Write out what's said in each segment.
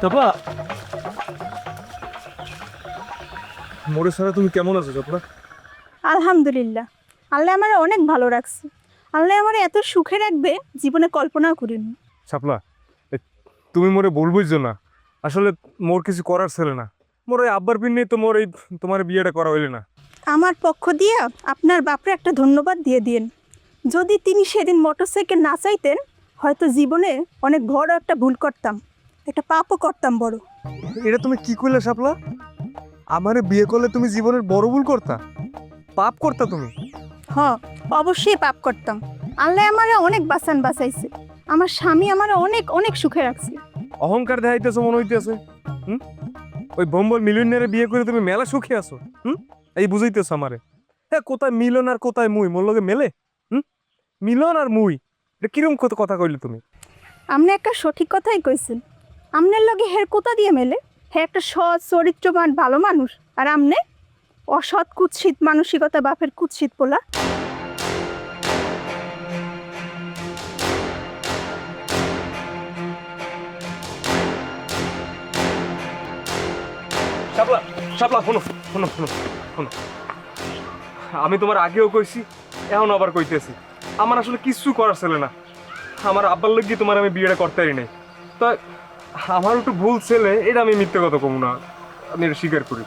চাপলা মোরে ছাড়া তুমি কেমন আছো চাপলা আলহামদুলিল্লাহ। আল্লাহ আমার অনেক ভালো রাখছে। আল্লাহ আমার এত সুখে রাখবে জীবনে কল্পনাও করিনি। ছাপলা এ, তুমি মোরে বলবোই না। আসলে মোর কিছু করার ছেলে না। মোর ওই আব্বার পিন নেই তো মোর এই তোমার বিয়েটা করা হইলে না। আমার পক্ষ দিয়ে আপনার বাপরে একটা ধন্যবাদ দিয়ে দিন যদি তিনি সেদিন মোটরসাইকেল না চাইতেন হয়তো জীবনে অনেক বড় একটা ভুল করতাম। একটা পাপও করতাম বড়। এটা তুমি কি করলে শাপলা? আমারে বিয়ে করলে তুমি জীবনের বড় ভুল করতা? পাপ করতা তুমি? হ অবশ্যই পাপ করতাম। আল্লাহ আমারে অনেক বাঁচান বাঁচাইছে। আমার স্বামী আমারে অনেক অনেক সুখে রাখছে। অহংকার দেখাইতেছো মনে হইতেছে। হুম? ওই বোম্বল মিলিয়নারে বিয়ে করে তুমি মেলা সুখে আছো। হুম? এই বুঝাইতেছো আমারে। হ্যাঁ কোথায় মিলন আর কোথায় মুই? মোর লগে মেলে? হুম? মিলন আর মুই? এটা কিরম কথা কইলে তুমি? আপনি একটা সঠিক কথাই কইছেন। আমনের লগে হের কোথা দিয়ে মেলে? হে একটা সৎ, চরিত্রবান, ভালো মানুষ। আর আমনে? অসৎ, কুৎসিত, মানসিকতা, বাপের কুৎসিত পোলা। আমি তোমার আগেও কইছি, এখন আবার কইতেছি। আমার আসলে কিচ্ছু করার ছিল না। আমার আব্বার লগি তোমার আমি বিয়েটা করতে পারি নাই। তা আমার একটু ভুল ছেলে এটা আমি মিথ্যে কথা কমু না। আমি এটা স্বীকার করি।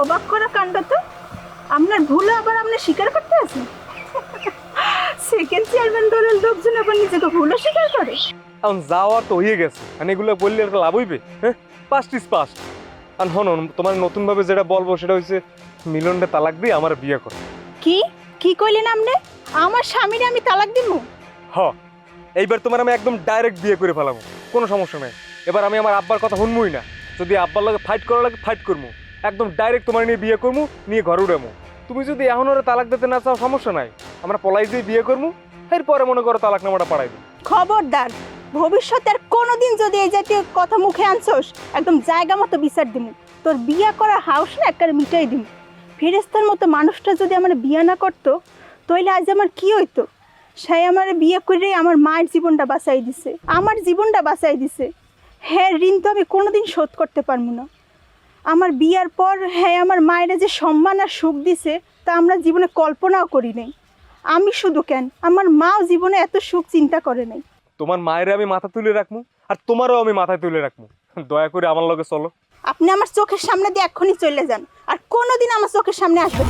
অবাক করা কাণ্ড তো। আপনার ভুলে আবার আপনি স্বীকার করতে আছেন? সেকেন্ড চেয়ারম্যান দলের লোকজন আবার নিজেকে ভুলও স্বীকার করে। এখন যাওয়া তো হয়ে গেছে। আর এগুলো বললে একটা লাভ হইবে হ্যাঁ? পাস্ট ইস পাস্ট আর হন তোমার নতুনভাবে যেটা বলব সেটা হচ্ছে মিলনটা তালাক দিয়ে আমার বিয়ে করো। কি? কি কইলেন আপনি? আমার স্বামীরে আমি তালাক দিব হ। এইবার তোমার আমি একদম ডাইরেক্ট বিয়ে করে ফেলাবো, কোনো সমস্যা নাই। এবার আমি আমার আব্বার কথা শুনবই না। যদি আব্বার লগে ফাইট করার লাগে ফাইট করব একদম ডাইরেক্ট তোমার নিয়ে বিয়ে করব নিয়ে ঘরে উড়ামো। তুমি যদি এখন ওরা তালাক দিতে না চাও, সমস্যা নাই। আমরা পলাই দিয়ে বিয়ে করব এরপরে মনে করো তালাক নামাটা পাড়াই দিই খবরদার, ভবিষ্যতে আর কোনোদিন যদি এই জাতীয় কথা মুখে আনছোস, একদম জায়গা মতো বিচার দিমু। তোর বিয়া করার হাউস না একবারে মিটাই দিমু। ফেরেস্তার মতো মানুষটা যদি আমার বিয়া না করতো, তাইলে আজ আমার কি হইতো? সে আমার বিয়ে করে আমার মায়ের জীবনটা বাঁচাই দিছে। আমার জীবনটা বাঁচাই দিছে। হ্যাঁ ঋণ তো আমি কোনোদিন শোধ করতে পারব না। আমার বিয়ার পর হ্যাঁ আমার মায়েরা যে সম্মান আর সুখ দিছে তা আমরা জীবনে কল্পনাও করি নাই। আমি শুধু কেন? আমার মাও জীবনে এত সুখ চিন্তা করে নাই। তোমার মায়ের আমি মাথা তুলে রাখব আর তোমারও আমি মাথায় তুলে রাখব। দয়া করে আমার লগে চলো। আপনি আমার চোখের সামনে দিয়ে এক্ষুনি চলে যান আর কোনোদিন আমার চোখের সামনে আসবেন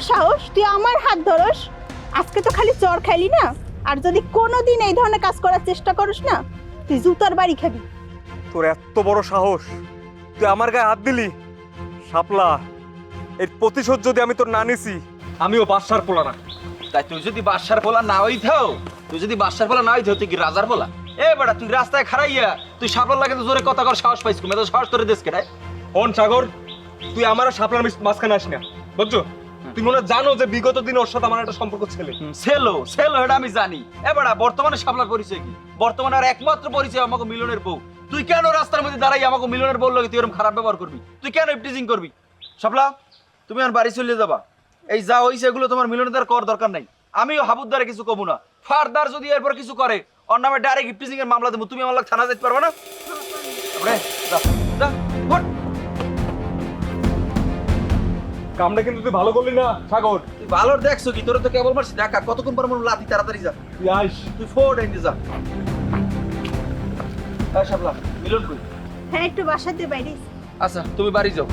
সাহস? তুই আমার হাত ধরস? আজকে তো খালি চর খাইলি না? আর যদি কোনোদিন এই ধরনের কাজ করার চেষ্টা করিস না তুই জুতার বাড়ি খাবি। তোর এত বড় সাহস। তুই আমার গায়ে হাত দিলি? শাপলা এর প্রতিশোধ যদি আমি তোর না নিছি আমিও বাদশার পোলা না। তাই তুই যদি বাদশার পোলা না হই থাও তুই যদি বাদশার পোলা না হই থাও তুই কি রাজার পোলা? এ বেটা তুই রাস্তায় খারাইয়া তুই সাপলার লাগে তো জোরে কথা কর সাহস পাইছ কুমে তো সাহস তোরে দেশ কেটাই হন সাগর তুই আমার শাপলার মিস- মাঝখানে আসি না। বুঝছ? তুই মনে জানো যে বিগত দিনে ওর সাথে আমার একটা সম্পর্ক ছেলে। সেলো সেলো এটা আমি জানি। বর্তমানে পরিচয় কি? বর্তমানে আর একমাত্র পরিচয় আমাকে মিলনের বউ। তুই কেন রাস্তার মধ্যে দাঁড়াই আমাকে মিলনের বউ লাগে তুই এরকম খারাপ ব্যবহার করবি? তুই কেন ইপটিজিং করবি? সাপলা তুমি আর বাড়ি চলে যাবা। এই যা হইছে এগুলো তোমার মিলনের দ্বারা কর দরকার নাই। আমিও হাবুর দ্বারা কিছু কমু না। ফারদার যদি এরপর কিছু করে ওর নামে ডাইরেক্ট ইপটিজিং এর মামলা দেবো। তুমি আমার লাগে থানা যেতে পারবে না? কামটা কিন্তু তুই ভালো করলি না সাগর। তুই ভালো দেখছ কি? তোর তো কেবল মারছি। ঢাকা কতক্ষণ পর মনে লাথি তাড়াতাড়ি যা। তুই আইস। তুই ফোর এনে যা। হ্যাঁ শাপলা মিলন কই হ্যাঁ একটু বাসাতে বাইরে। আচ্ছা তুমি বাড়ি যাও।